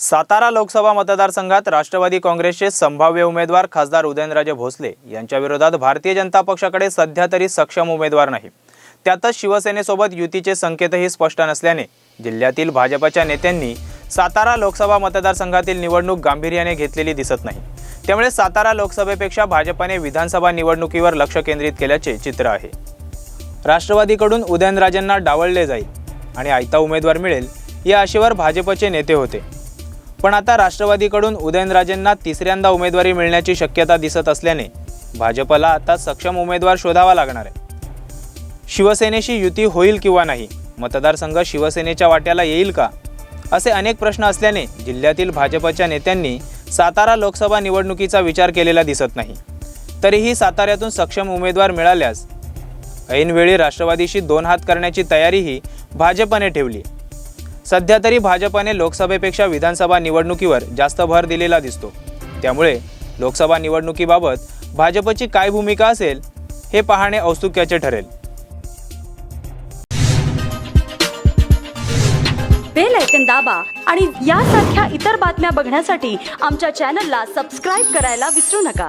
सातारा लोकसभा मतदारसंघात राष्ट्रवादी काँग्रेसचे संभाव्य उमेदवार खासदार उदयनराजे भोसले यांच्या विरोधात भारतीय जनता पक्षाकडे सध्या तरी सक्षम उमेदवार नाही. त्यातच शिवसेनेसोबत युतीचे संकेतही स्पष्ट नसल्याने जिल्ह्यातील भाजपच्या नेत्यांनी सातारा लोकसभा मतदारसंघातील निवडणूक गांभीर्याने घेतलेली दिसत नाही. त्यामुळे सातारा लोकसभेपेक्षा भाजपाने विधानसभा निवडणुकीवर लक्ष केंद्रित केल्याचे चित्र आहे. राष्ट्रवादीकडून उदयनराजेंना डावलले जाईल आणि आयता उमेदवार मिळेल या आशेवर भाजपचे नेते होते. पण आता राष्ट्रवादीकडून उदयनराजेंना तिसऱ्यांदा उमेदवारी मिळण्याची शक्यता दिसत असल्याने भाजपला आता सक्षम उमेदवार शोधावा लागणार आहे. शिवसेनेशी युती होईल किंवा नाही? मतदारसंघ शिवसेनेच्या वाट्याला येईल का? असे अनेक प्रश्न असल्याने जिल्ह्यातील भाजपच्या नेत्यांनी सातारा लोकसभा निवडणुकीचा विचार केलेला दिसत नाही. तरीही साताऱ्यातून सक्षम उमेदवार मिळाल्यास ऐनवेळी राष्ट्रवादीशी दोन हात करण्याची तयारीही भाजपने ठेवली सध्या तरी भाजपाने लोकसभेपेक्षा विधानसभा निवडणुकीवर जास्त भर दिलेला दिसतो. त्यामुळे लोकसभा निवडणुकीबाबत भाजपची काय भूमिका असेल हे पाहणे औत्सुक्याचे ठरेल. बेल ऐकन दाबा आणि यासारख्या इतर बातम्या बघण्यासाठी आमच्या चॅनलला सबस्क्राईब करायला विसरू नका.